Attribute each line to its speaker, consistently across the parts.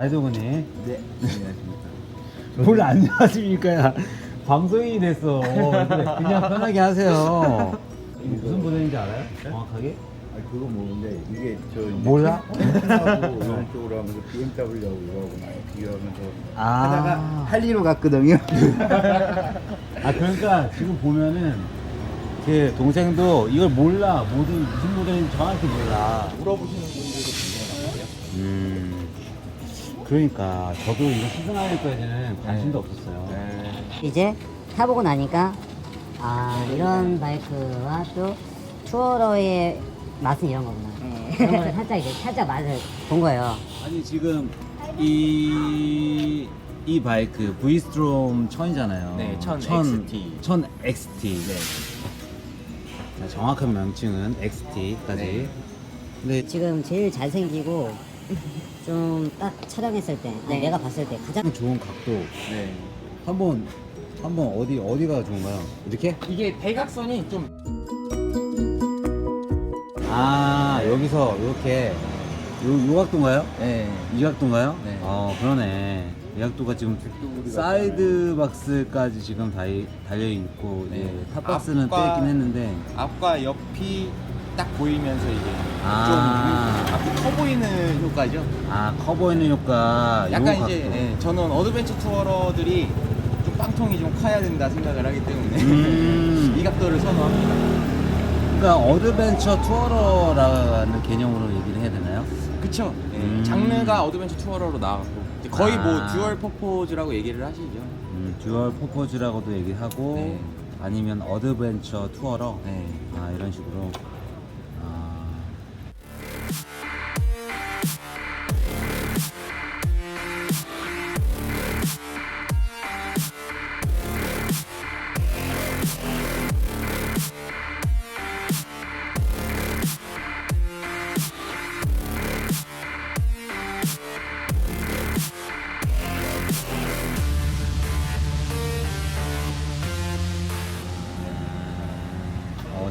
Speaker 1: 아이도군님
Speaker 2: 네, 안녕하십니까.
Speaker 1: 뭘 안녕하십니까 방송인이 됐어 그냥 편하게 하세요 이게 무슨 모델인지 알아요? 정확하게?
Speaker 2: 아, 그거 모르는데 이게 저 이제
Speaker 1: 몰라?
Speaker 2: 캠핑하고 이런 쪽으로 하면서 BMW하고 이거하고 많이 비교하면서
Speaker 1: 아.
Speaker 2: 하다가 할리로 갔거든요.
Speaker 1: 아 그러니까 지금 보면은 그 동생도 이걸 몰라 모든 무슨 모델인지 정확히 몰라
Speaker 2: 물어보시는 분들도 많아요.
Speaker 1: 음 그러니까 저도 이거 시승하기까지는 관심도 없었어요
Speaker 2: 네.
Speaker 3: 이제 타보고 나니까 아 이런 바이크와 또 투어러의 맛은 이런 거구나. 그런 거를 살짝 이제 살짝 맛을 본 거예요.
Speaker 1: 아니 지금 이, 이 바이크 V스트롬 1000이잖아요
Speaker 4: 네, 1000 XT.
Speaker 1: 1000 XT 자, 정확한 명칭은 XT까지
Speaker 4: 네.
Speaker 1: 근데
Speaker 3: 지금 제일 잘생기고 좀 딱 촬영했을 때
Speaker 4: 네.
Speaker 3: 내가 봤을 때 가장
Speaker 1: 좋은 각도
Speaker 4: 네.
Speaker 1: 한번 한번 어디 어디가 좋은가요? 이렇게?
Speaker 4: 이게 대각선이 좀
Speaker 1: 아 여기서 이렇게 요, 요 각도인가요?
Speaker 4: 네.
Speaker 1: 이 각도인가요?
Speaker 4: 네.
Speaker 1: 어 그러네 이 각도가 지금 사이드 박스까지 지금 다 달려 있고
Speaker 4: 네.
Speaker 1: 탑 박스는
Speaker 4: 앞과-
Speaker 1: 떼있긴 했는데
Speaker 4: 앞과 옆이 딱 보이면서 이제
Speaker 1: 아.
Speaker 4: 좀 앞이 커 보이는 효과죠.
Speaker 1: 아 커 보이는 효과 요
Speaker 4: 약간
Speaker 1: 각도.
Speaker 4: 이제 예, 저는 어드벤처 투어러들이 좀 빵통이 좀 커야 된다 생각을 하기 때문에
Speaker 1: 음.
Speaker 4: 이 각도를 선호합니다.
Speaker 1: 그러니까 어드벤처 투어러라는 개념으로 얘기를 해야 되나요?
Speaker 4: 그쵸? 예,
Speaker 1: 음.
Speaker 4: 장르가 어드벤처 투어러로 나왔고 이제 거의 뭐
Speaker 1: 아.
Speaker 4: 듀얼 퍼포즈라고 얘기를 하시죠.
Speaker 1: 음, 듀얼 포포즈라고도 얘기하고
Speaker 4: 네.
Speaker 1: 아니면 어드벤처 투어러
Speaker 4: 네.
Speaker 1: 아 이런 식으로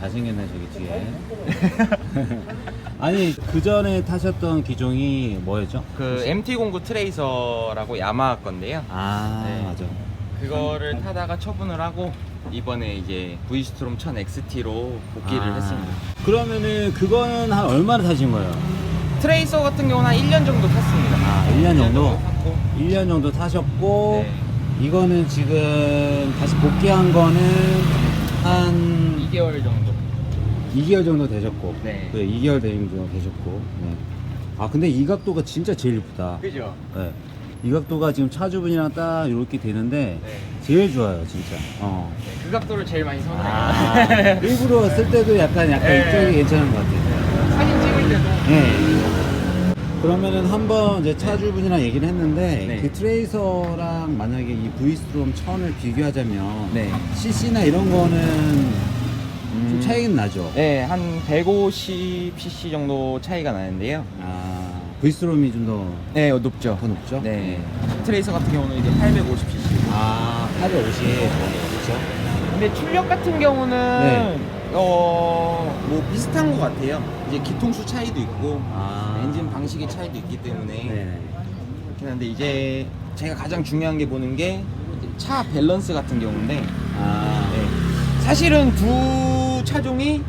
Speaker 1: 잘생겼네 저기 뒤에 아니 그 전에 타셨던 기종이 뭐였죠?
Speaker 4: 그 MT09 트레이서라고 야마하 건데요.
Speaker 1: 아
Speaker 4: 네.
Speaker 1: 맞아
Speaker 4: 그거를 타다가 처분을 하고 이번에 이제 V스트롬 1000 XT로 복귀를
Speaker 1: 아,
Speaker 4: 했습니다.
Speaker 1: 그러면은 그거는 한 얼마나 타신 거예요?
Speaker 4: 트레이서 같은 경우는 한 1년 정도 탔습니다.
Speaker 1: 아 1년 정도?
Speaker 4: 탔고
Speaker 1: 1년 정도 타셨고
Speaker 4: 네.
Speaker 1: 이거는 지금 다시 복귀한 거는 한
Speaker 4: 2개월 정도.
Speaker 1: 2개월 정도 되셨고
Speaker 4: 네.
Speaker 1: 그래 2개월 정도 되셨고 네. 아 근데 이 각도가 진짜 제일 이쁘다
Speaker 4: 그죠?
Speaker 1: 네. 이 각도가 지금 차주분이랑 딱 이렇게 되는데
Speaker 4: 네.
Speaker 1: 제일 좋아요 진짜 어.
Speaker 4: 네, 그 각도를 제일 많이 선호해요.
Speaker 1: 아, 일부러 쓸 때도 약간 약간
Speaker 4: 네.
Speaker 1: 이쪽이 괜찮은 것 같아요
Speaker 4: 사진 찍을 때도
Speaker 1: 네. 그러면은 한번 이제 차주분이랑 얘기를 했는데
Speaker 4: 네.
Speaker 1: 그 트레이서랑 만약에 이 V스트롬 1000을 비교하자면
Speaker 4: 네.
Speaker 1: CC나 이런 거는 좀
Speaker 4: 음.
Speaker 1: 차이는 나죠.
Speaker 4: 네, 한 150cc 정도 차이가 나는데요.
Speaker 1: 아 V스트롬이 좀 더 더
Speaker 4: 네, 높죠.
Speaker 1: 높죠?
Speaker 4: 네. 트레이서 같은 경우는 이제 850cc.
Speaker 1: 아 850 그렇죠.
Speaker 4: 근데 출력 같은 경우는
Speaker 1: 네.
Speaker 4: 어, 뭐 비슷한 것 같아요. 이제 기통수 차이도 있고
Speaker 1: 아
Speaker 4: 엔진 방식의 차이도 있기 때문에
Speaker 1: 네.
Speaker 4: 그렇긴 한데 이제 제가 가장 중요한 게 보는 게 차 밸런스 같은 경우인데
Speaker 1: 아
Speaker 4: 네. 사실은 두 차종이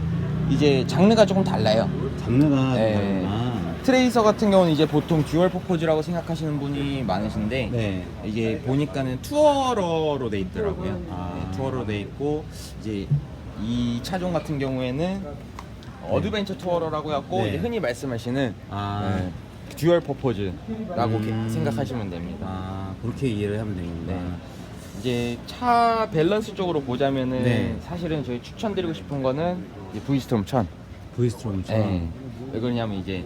Speaker 4: 이제 장르가 조금 달라요.
Speaker 1: 장르가
Speaker 4: 네.
Speaker 1: 다르구나.
Speaker 4: 트레이서 같은 경우는 이제 보통 듀얼 퍼포즈라고 생각하시는 분이 많으신데
Speaker 1: 네.
Speaker 4: 이게 보니까는 투어러로 돼 있더라고요.
Speaker 1: 아.
Speaker 4: 네, 투어러로 돼 있고 이제 이 차종 같은 경우에는 어드벤처 투어러라고 해갖고
Speaker 1: 네.
Speaker 4: 이제 흔히 말씀하시는
Speaker 1: 아.
Speaker 4: 네, 듀얼 퍼포즈라고
Speaker 1: 음.
Speaker 4: 생각하시면 됩니다.
Speaker 1: 아 그렇게 이해를 하면 되겠구나.
Speaker 4: 네. 이제 차 밸런스 쪽으로 보자면은
Speaker 1: 네.
Speaker 4: 사실은 저희 추천드리고 싶은 거는 이제 V스톰 1000.
Speaker 1: V스트롬 1000.
Speaker 4: 네. 왜 그러냐면 이제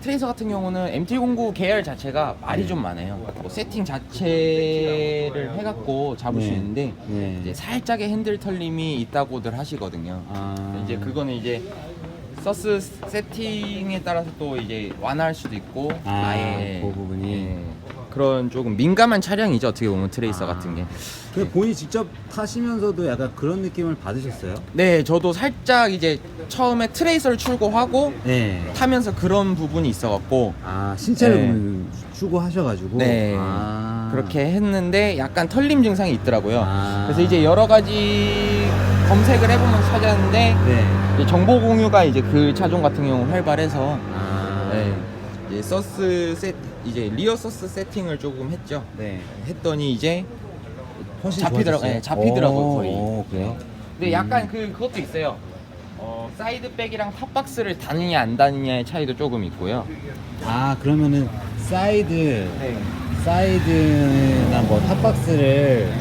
Speaker 4: 트레이서 같은 경우는 MT09 계열 자체가 말이
Speaker 1: 네.
Speaker 4: 좀 많아요. 뭐 세팅 자체를 해갖고 잡을
Speaker 1: 네.
Speaker 4: 수 있는데
Speaker 1: 네.
Speaker 4: 이제 살짝의 핸들 털림이 있다고들 하시거든요.
Speaker 1: 아
Speaker 4: 이제 그거는 이제 서스 세팅에 따라서 또 이제 완화할 수도 있고
Speaker 1: 아,
Speaker 4: 아예
Speaker 1: 그 부분이.
Speaker 4: 예, 그런 조금 민감한 차량이죠 어떻게 보면 트레이서
Speaker 1: 아.
Speaker 4: 같은 게.
Speaker 1: 그 본인이 직접 타시면서도 약간 그런 느낌을 받으셨어요?
Speaker 4: 네, 저도 살짝 이제 처음에 트레이서를 출고하고
Speaker 1: 네.
Speaker 4: 타면서 그런 부분이 있어갖고
Speaker 1: 아 신체를
Speaker 4: 네.
Speaker 1: 네. 추구하셔가지고.
Speaker 4: 네
Speaker 1: 아.
Speaker 4: 그렇게 했는데 약간 털림 증상이 있더라고요.
Speaker 1: 아.
Speaker 4: 그래서 이제 여러 가지 검색을 해보면서 찾았는데
Speaker 1: 네.
Speaker 4: 이제 정보 공유가 이제 그 차종 같은 경우 활발해서
Speaker 1: 아.
Speaker 4: 네, 이제 서스 세 이제 리어 서스 세팅을 조금 했죠.
Speaker 1: 네.
Speaker 4: 했더니 이제
Speaker 1: 훨씬
Speaker 4: 잡히더라고-
Speaker 1: 좋아졌어요?
Speaker 4: 네, 잡히더라고요,
Speaker 1: 오,
Speaker 4: 거의.
Speaker 1: 오, 그래요?
Speaker 4: 근데
Speaker 1: 음.
Speaker 4: 약간 그 그것도 있어요. 어, 사이드백이랑 탑박스를 다느냐 안 다느냐의 차이도 조금 있고요.
Speaker 1: 아 그러면은 사이드
Speaker 4: 네.
Speaker 1: 사이드나 뭐 탑박스를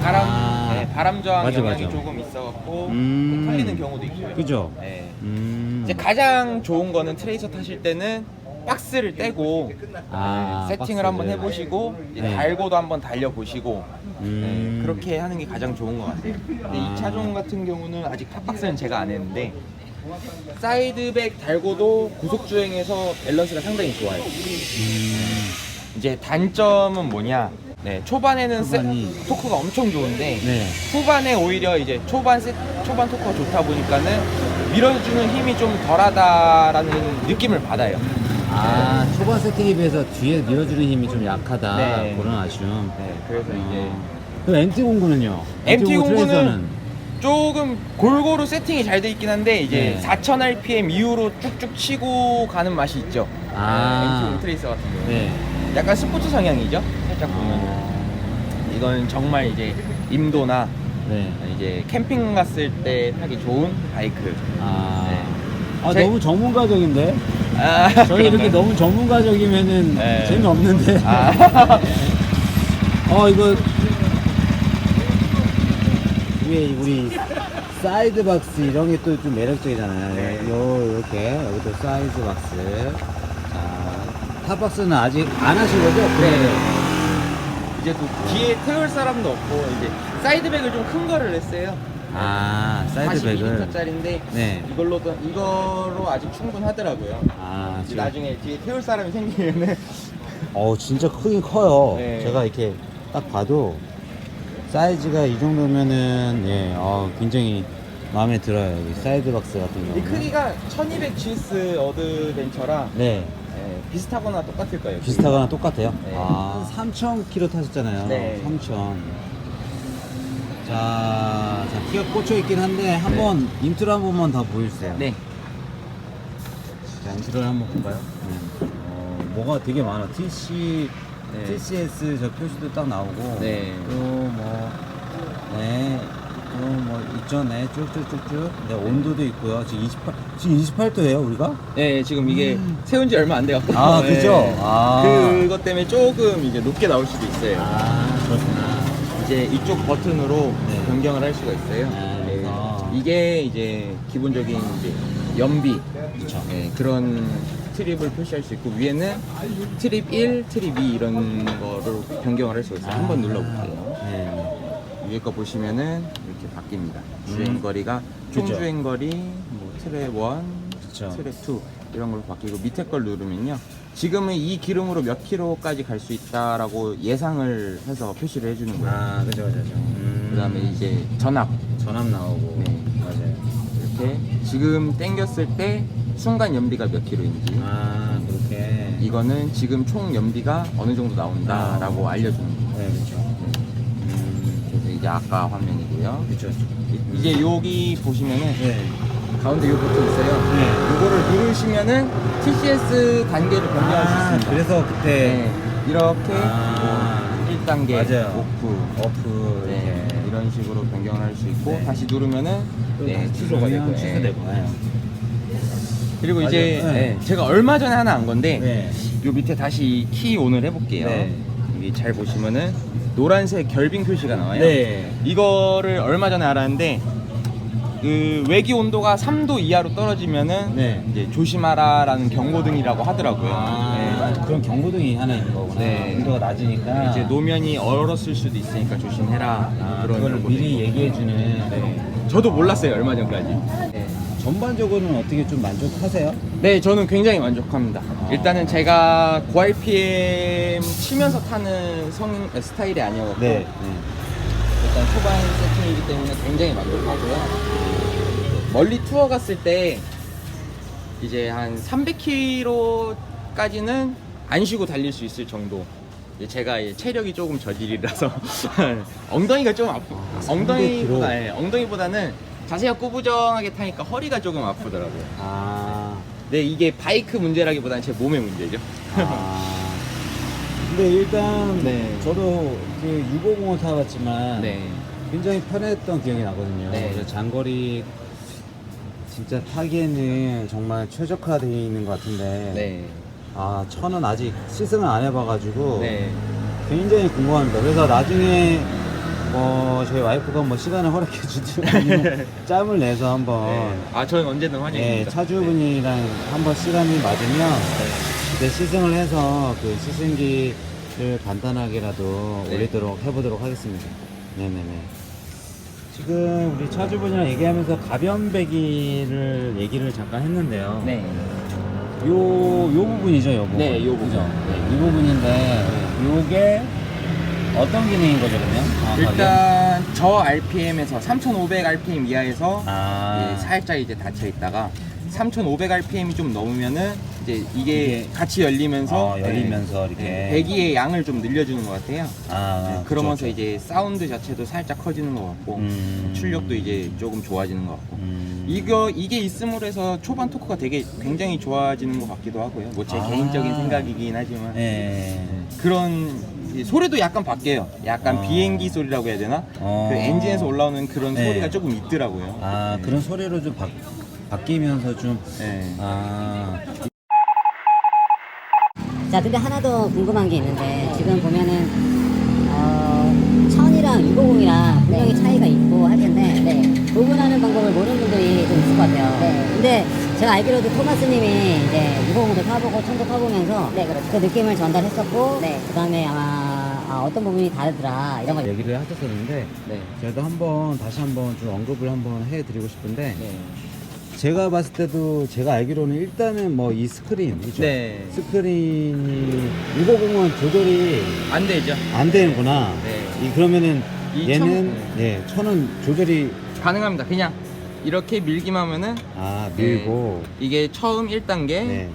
Speaker 4: 바람
Speaker 1: 아.
Speaker 4: 네, 바람 저항
Speaker 1: 맞아,
Speaker 4: 영향이
Speaker 1: 맞아.
Speaker 4: 조금 있어갖고
Speaker 1: 음.
Speaker 4: 털리는 경우도 있고요.
Speaker 1: 그죠?
Speaker 4: 네.
Speaker 1: 음.
Speaker 4: 이제 가장 좋은 거는 트레이서 타실 때는 박스를 떼고
Speaker 1: 아,
Speaker 4: 네, 세팅을
Speaker 1: 박스를.
Speaker 4: 한번 해보시고 이제
Speaker 1: 네.
Speaker 4: 달고도 한번 달려보시고
Speaker 1: 음.
Speaker 4: 네, 그렇게 하는 게 가장 좋은 것 같아요. 근데
Speaker 1: 아.
Speaker 4: 이 차종 같은 경우는 아직 탑박스는 제가 안 했는데 사이드백 달고도 고속 주행에서 밸런스가 상당히 좋아요.
Speaker 1: 음.
Speaker 4: 이제 단점은 뭐냐? 네, 초반에는 세-
Speaker 1: 초반이.
Speaker 4: 토크가 엄청 좋은데
Speaker 1: 네.
Speaker 4: 후반에 오히려 이제 초반 세, 초반 토크가 좋다 보니까는 밀어주는 힘이 좀 덜하다라는 느낌을 받아요.
Speaker 1: 아 초반 세팅에 비해서 뒤에 밀어주는 힘이 좀 약하다
Speaker 4: 네.
Speaker 1: 그런 아쉬움.
Speaker 4: 네, 그래서 이제
Speaker 1: 어. 그럼 MT 공구는요?
Speaker 4: MT 공구는
Speaker 1: 트레이서는?
Speaker 4: 조금 골고루 세팅이 잘 돼 있긴 한데 이제
Speaker 1: 네.
Speaker 4: 4000 RPM 이후로 쭉쭉 치고 가는 맛이 있죠.
Speaker 1: 아.
Speaker 4: 네, MT 트레이서 같은 경우.
Speaker 1: 네.
Speaker 4: 약간 스포츠 성향이죠. 살짝 보면
Speaker 1: 어.
Speaker 4: 이건 정말 이제 임도나
Speaker 1: 네.
Speaker 4: 이제 캠핑 갔을 때 타기 좋은 바이크.
Speaker 1: 아.
Speaker 4: 네.
Speaker 1: 아
Speaker 4: 제-
Speaker 1: 너무 전문가적인데?
Speaker 4: 아,
Speaker 1: 저희 이렇게 너무 전문가적이면은
Speaker 4: 네.
Speaker 1: 재미없는데.
Speaker 4: 아.
Speaker 1: 어 이거 위에 우리 사이드 박스 이런 게 또 좀 매력적이잖아요.
Speaker 4: 네.
Speaker 1: 요 이렇게 여기도 사이드 박스. 자, 탑 박스는 아직 안 하신 거죠?
Speaker 4: 네. 이제 또 뒤에 태울 사람도 없고 이제 사이드백을 좀 큰 거를 냈어요.
Speaker 1: 아, 사이드 백을.
Speaker 4: 42M짜리인데
Speaker 1: 네.
Speaker 4: 이걸로도 이거로 아직 충분하더라고요.
Speaker 1: 아,
Speaker 4: 이제
Speaker 1: 지금.
Speaker 4: 나중에 뒤에 태울 사람이 생기면은
Speaker 1: 어, 진짜 크긴 커요.
Speaker 4: 네.
Speaker 1: 제가 이렇게 딱 봐도 사이즈가 이 정도면은 예, 어, 굉장히 마음에 들어요. 여기 사이드 박스 같은
Speaker 4: 이
Speaker 1: 경우는.
Speaker 4: 크기가 1200GS 어드 벤처랑
Speaker 1: 네.
Speaker 4: 예, 비슷하거나 똑같을 거예요.
Speaker 1: 비슷하거나 똑같아요?
Speaker 4: 네.
Speaker 1: 아, 3,000km 타셨잖아요.
Speaker 4: 네.
Speaker 1: 3,000. 자, 자, 키가 꽂혀 있긴 한데, 한번 인트로 한 번만 더 보여주세요.
Speaker 4: 네.
Speaker 1: 자, 인트로를 한번 볼까요? 네. 어, 뭐가 되게 많아. TC,
Speaker 4: 네.
Speaker 1: TCS 저 표시도 딱 나오고,
Speaker 4: 네.
Speaker 1: 또 뭐, 네. 또뭐 있죠, 네, 쭉쭉쭉쭉. 네, 온도도 있고요. 지금 28, 지금 28도예요, 우리가?
Speaker 4: 네, 지금 이게 세운 지 얼마 안.
Speaker 1: 음. 아,
Speaker 4: 네.
Speaker 1: 그죠? 아.
Speaker 4: 그것 때문에 조금 이제 높게 나올 수도 있어요.
Speaker 1: 아.
Speaker 4: 이제 이쪽 버튼으로
Speaker 1: 네.
Speaker 4: 변경을 할 수가 있어요.
Speaker 1: 네, 그래서.
Speaker 4: 이게 이제 기본적인 이제 연비
Speaker 1: 그쵸.
Speaker 4: 네, 그런 트립을 표시할 수 있고 위에는 트립 1, 트립 2 이런 거로 변경을 할 수가 있어요. 한번 눌러볼게요.
Speaker 1: 네.
Speaker 4: 위에 거 보시면은 이렇게 바뀝니다.
Speaker 1: 음.
Speaker 4: 주행 거리가 총
Speaker 1: 그죠.
Speaker 4: 주행 거리, 뭐 트랩 1,
Speaker 1: 그쵸.
Speaker 4: 트랩 2 이런 걸로 바뀌고 밑에 걸 누르면요. 지금은 이 기름으로 몇 킬로까지 갈 수 있다라고 예상을 해서 표시를 해주는 거예요.
Speaker 1: 아, 그죠, 그죠. 그죠. 음.
Speaker 4: 그다음에 이제 전압
Speaker 1: 전압 나오고.
Speaker 4: 네.
Speaker 1: 맞아요.
Speaker 4: 이렇게 지금 땡겼을 때 순간 연비가 몇 킬로인지
Speaker 1: 아, 그렇게.
Speaker 4: 이거는 지금 총 연비가 어느 정도 나온다라고
Speaker 1: 아.
Speaker 4: 알려주는 거예요.
Speaker 1: 네, 그렇죠. 음,
Speaker 4: 그래서 이제 아까 화면이고요.
Speaker 1: 그렇죠.
Speaker 4: 이- 이제 여기 보시면은
Speaker 1: 네.
Speaker 4: 가운데 요 버튼 있어요.
Speaker 1: 네.
Speaker 4: 요거를 누르시면은 TCS 단계를 변경할 수
Speaker 1: 아,
Speaker 4: 있습니다.
Speaker 1: 그래서 그때
Speaker 4: 네. 이렇게
Speaker 1: 아.
Speaker 4: 뭐 1단계,
Speaker 1: 맞아요.
Speaker 4: 오프,
Speaker 1: 어프
Speaker 4: 네.
Speaker 1: 이렇게
Speaker 4: 이런 식으로 변경을 할 수 있고
Speaker 1: 네.
Speaker 4: 다시 누르면은 네, 취소가 되고
Speaker 1: 취소되고. 네.
Speaker 4: 그리고 이제
Speaker 1: 맞아요. 네.
Speaker 4: 네, 제가 얼마 전에 하나 안 건데
Speaker 1: 네.
Speaker 4: 요 밑에 다시 키 온을 해볼게요.
Speaker 1: 네.
Speaker 4: 여기 잘 보시면은 노란색 결빙 표시가 나와요.
Speaker 1: 네.
Speaker 4: 이거를 얼마 전에 알았는데 그 외기 온도가 3도 이하로 떨어지면은
Speaker 1: 네.
Speaker 4: 이제 조심하라라는 경고등이라고 하더라고요.
Speaker 1: 아, 그런 경고등이 하나 있는 거구나.
Speaker 4: 네.
Speaker 1: 온도가 낮으니까.
Speaker 4: 네. 이제 노면이 얼었을 수도 있으니까 조심해라.
Speaker 1: 아,
Speaker 4: 그런
Speaker 1: 그걸
Speaker 4: 경고등이
Speaker 1: 미리. 얘기해주는.
Speaker 4: 네. 저도 몰랐어요 얼마 전까지. 네.
Speaker 1: 전반적으로는 어떻게 좀 만족하세요?
Speaker 4: 네, 저는 굉장히 만족합니다.
Speaker 1: 아.
Speaker 4: 일단은 제가 고RPM 치면서 타는 성 스타일이 아니었고
Speaker 1: 네.
Speaker 4: 일단 초반 세팅이기 때문에 굉장히 만족하고요. 멀리 투어 갔을 때 이제 한 300km까지는 안 쉬고 달릴 수 있을 정도. 제가 체력이 조금 저질이라서 엉덩이가 좀 아프. 엉덩이보다 예, 엉덩이보다는 자세가 꾸부정하게 타니까 허리가 조금 아프더라고요.
Speaker 1: 아.
Speaker 4: 네, 이게 바이크 문제라기보다는 제 몸의 문제죠.
Speaker 1: 아. 근데 일단
Speaker 4: 네.
Speaker 1: 저도 그 650을 타봤지만
Speaker 4: 네.
Speaker 1: 굉장히 편했던 기억이 나거든요.
Speaker 4: 네.
Speaker 1: 장거리 진짜 타기에는 정말 최적화되어 있는 것 같은데
Speaker 4: 네.
Speaker 1: 아 천은 아직 시승을 안 해봐가지고
Speaker 4: 네.
Speaker 1: 굉장히 궁금합니다. 그래서 나중에 뭐 저희 와이프가 뭐 시간을 허락해 주든 아니면 짬을 내서 한번
Speaker 4: 네. 아, 저는 언제든
Speaker 1: 예,
Speaker 4: 환영입니다.
Speaker 1: 차주분이랑 한번 시간이 맞으면 그때 시승을 해서 그 시승기를 간단하게라도
Speaker 4: 네.
Speaker 1: 올리도록 해보도록 하겠습니다. 네네네. 지금 우리 차주분이랑 얘기하면서 가변배기를 얘기를 잠깐 했는데요.
Speaker 4: 네.
Speaker 1: 요, 요 부분이죠, 요 부분.
Speaker 4: 네, 요 부분.
Speaker 1: 그죠? 네, 이 부분인데, 요게 어떤 기능인 거죠, 그러면? 정확하게?
Speaker 4: 일단 저 RPM에서 3,500 RPM 이하에서
Speaker 1: 아,
Speaker 4: 예, 살짝 이제 닫혀 있다가 3,500 RPM이 좀 넘으면은 이제 이게,
Speaker 1: 이게
Speaker 4: 같이 열리면서
Speaker 1: 어, 열리면서 이렇게.
Speaker 4: 예, 배기의 양을 좀 늘려주는 것 같아요.
Speaker 1: 아,
Speaker 4: 예,
Speaker 1: 그쵸,
Speaker 4: 그러면서
Speaker 1: 그쵸.
Speaker 4: 이제 사운드 자체도 살짝 커지는 것 같고
Speaker 1: 음.
Speaker 4: 출력도 이제 조금 좋아지는 것 같고
Speaker 1: 음.
Speaker 4: 이거 이게 있음으로 해서 초반 토크가 되게 굉장히 좋아지는 것 같기도 하고요. 뭐 제
Speaker 1: 아.
Speaker 4: 개인적인 생각이긴 하지만
Speaker 1: 예.
Speaker 4: 그런 이 소리도 약간 바뀌어요. 약간
Speaker 1: 어.
Speaker 4: 비행기 소리라고 해야 되나?
Speaker 1: 어.
Speaker 4: 그 엔진에서 올라오는 그런
Speaker 1: 네.
Speaker 4: 소리가 조금 있더라고요.
Speaker 1: 아,
Speaker 4: 네.
Speaker 1: 그런 소리로 좀 바, 바뀌면서 좀,
Speaker 4: 네.
Speaker 1: 아,
Speaker 3: 자, 근데 하나 더 궁금한 게 있는데 지금 보면은 어, 천이랑 650이랑 분명히 차이가 있고 할 텐데 구분하는 방법을 모르는 분들이 좀 있을 것 같아요. 근데 제가 알기로도 토마스님이 이제 650도 타보고 천도 타보면서 그 느낌을 전달했었고 그다음에 아마 아, 어떤 부분이 다르더라 이런 걸
Speaker 1: 얘기를 하셨었는데,
Speaker 4: 네.
Speaker 1: 저도 한번, 다시 한번 좀 언급을 한번 해드리고 싶은데,
Speaker 4: 네.
Speaker 1: 제가 봤을 때도 제가 알기로는 일단은 뭐 이 스크린, 그죠?
Speaker 4: 네.
Speaker 1: 스크린이 650은 조절이
Speaker 4: 안 되죠.
Speaker 1: 안 되는구나.
Speaker 4: 네.
Speaker 1: 이 그러면은
Speaker 4: 이
Speaker 1: 얘는
Speaker 4: 천-
Speaker 1: 네, 천은 조절이
Speaker 4: 가능합니다. 그냥 이렇게 밀기만 하면은
Speaker 1: 아 밀고
Speaker 4: 이게 처음 1단계,
Speaker 1: 네.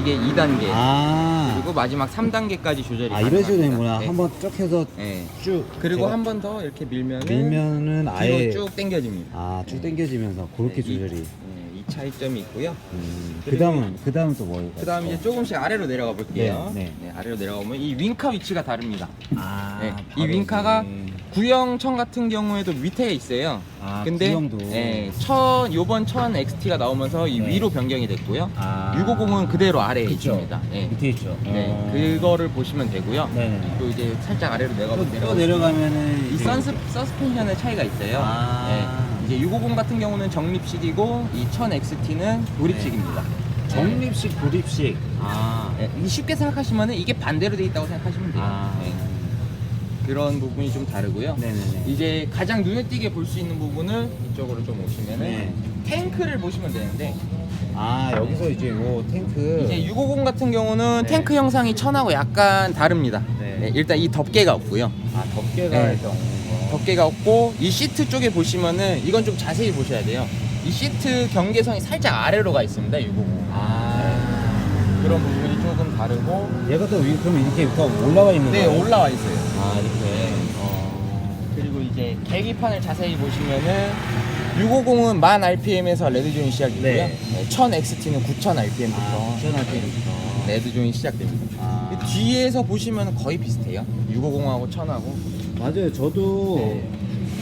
Speaker 4: 이게 2단계,
Speaker 1: 아,
Speaker 4: 그리고 마지막 3단계까지 조절이
Speaker 1: 아 이런 식으로
Speaker 4: 가능합니다.
Speaker 1: 되는구나.
Speaker 4: 네.
Speaker 1: 한번 쭉 해서
Speaker 4: 네.
Speaker 1: 쭉
Speaker 4: 그리고
Speaker 1: 제가
Speaker 4: 한 번 더 이렇게 밀면은
Speaker 1: 밀면은
Speaker 4: 뒤로
Speaker 1: 아예
Speaker 4: 쭉 당겨집니다.
Speaker 1: 아쭉
Speaker 4: 네.
Speaker 1: 당겨지면서 그렇게
Speaker 4: 네, 이-
Speaker 1: 조절이.
Speaker 4: 네, 이 차이점이 있고요.
Speaker 1: 음,
Speaker 4: 그리고-
Speaker 1: 그다음은 그 다음은 또 뭐예요?
Speaker 4: 그 다음 이제 조금씩 아래로 내려가 볼게요.
Speaker 1: 네,
Speaker 4: 네, 아래로 내려가면 이 윙카 위치가 다릅니다.
Speaker 1: 아,
Speaker 4: 네, 이
Speaker 1: 바로
Speaker 4: 윙카가
Speaker 1: 네.
Speaker 4: 구형천 같은 경우에도 밑에 있어요.
Speaker 1: 아,
Speaker 4: 근데
Speaker 1: 구형도.
Speaker 4: 예, 천 요번 천 XT가 나오면서 이
Speaker 1: 네.
Speaker 4: 위로 변경이 됐고요.
Speaker 1: 아.
Speaker 4: 650은 그대로 아래에
Speaker 1: 그쵸.
Speaker 4: 있습니다. 예.
Speaker 1: 밑에 있죠.
Speaker 4: 네,
Speaker 1: 어.
Speaker 4: 그거를 보시면 되고요.
Speaker 1: 네네.
Speaker 4: 또 이제 살짝 아래로 내려가
Speaker 1: 또,
Speaker 4: 볼게요.
Speaker 1: 또 내려가면은
Speaker 4: 이
Speaker 1: 이제-
Speaker 4: 선스, 서스펜션의 차이가 있어요.
Speaker 1: 아.
Speaker 4: 예, 이제 650 같은 경우는 정립식이고 이 1000 XT는 조립식입니다.
Speaker 1: 정립식 조립식. 아.
Speaker 4: 예, 쉽게 생각하시면 이게 반대로 돼 있다고 생각하시면 돼요.
Speaker 1: 아.
Speaker 4: 예, 그런 부분이 좀 다르고요.
Speaker 1: 네네네.
Speaker 4: 이제 가장 눈에 띄게 볼 수 있는 부분을 이쪽으로 좀 오시면은
Speaker 1: 네.
Speaker 4: 탱크를 보시면 되는데
Speaker 1: 아 여기서 이제 요 탱크.
Speaker 4: 이제 650 같은 경우는
Speaker 1: 네.
Speaker 4: 탱크 형상이 천하고 약간 다릅니다.
Speaker 1: 네.
Speaker 4: 네, 일단 이 덮개가 없고요.
Speaker 1: 아 덮개가
Speaker 4: 네.
Speaker 1: 거.
Speaker 4: 덮개가 없고 이 시트 쪽에 보시면은 이건 좀 자세히 보셔야 돼요. 이 시트 경계선이 살짝 아래로 가 있습니다. 650.
Speaker 1: 아.
Speaker 4: 그런 부분이 조금 다르고
Speaker 1: 얘가 또 위, 그럼 이렇게 더 올라와 있는
Speaker 4: 네
Speaker 1: 거예요?
Speaker 4: 올라와 있어요.
Speaker 1: 아 이렇게.
Speaker 4: 네.
Speaker 1: 어.
Speaker 4: 그리고 이제 계기판을 자세히 보시면은 650은 1000 RPM에서 레드존이 시작이고요.
Speaker 1: 네.
Speaker 4: 1000 XT는 9000 RPM부터
Speaker 1: 아, 부터.
Speaker 4: 레드존이 시작됩니다.
Speaker 1: 아.
Speaker 4: 뒤에서 보시면 거의 비슷해요. 650하고 1000하고.
Speaker 1: 맞아요. 저도
Speaker 4: 네.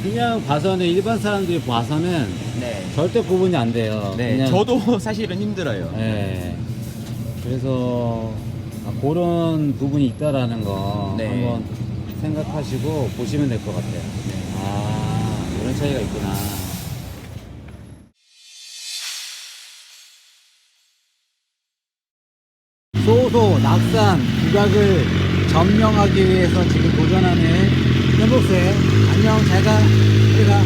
Speaker 1: 그냥 봐서는 일반 사람들이 봐서는
Speaker 4: 네.
Speaker 1: 절대 구분이 안 돼요.
Speaker 4: 네.
Speaker 1: 그냥,
Speaker 4: 저도 사실은 힘들어요.
Speaker 1: 네. 그래서 아, 그런 부분이 있다라는 거
Speaker 4: 네.
Speaker 1: 한번 생각하시고 보시면 될 것 같아요. 아 이런 차이가 있구나. 소소 낙산 국악을 점령하기 위해서 지금 도전하는 현복세 안녕 잘가. 우리가